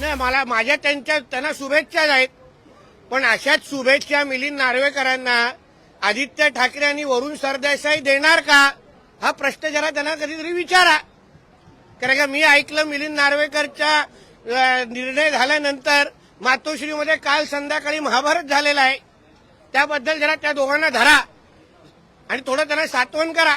नाही मला माझ्या त्यांच्या त्यांना शुभेच्छाच आहेत. पण अशाच शुभेच्छा मिलिंद नार्वेकरांना आदित्य ठाकरे आणि वरुण सरदेसाई देणार का? हा प्रश्न जरा त्यांना कधीतरी विचारा. कारण का मी ऐकलं मिलिंद नार्वेकरच्या निर्णय झाल्यानंतर मातोश्रीमध्ये काल संध्याकाळी महाभारत झालेला आहे. त्याबद्दल जरा त्या दोघांना धरा आणि थोडं त्यांना सातवण करा.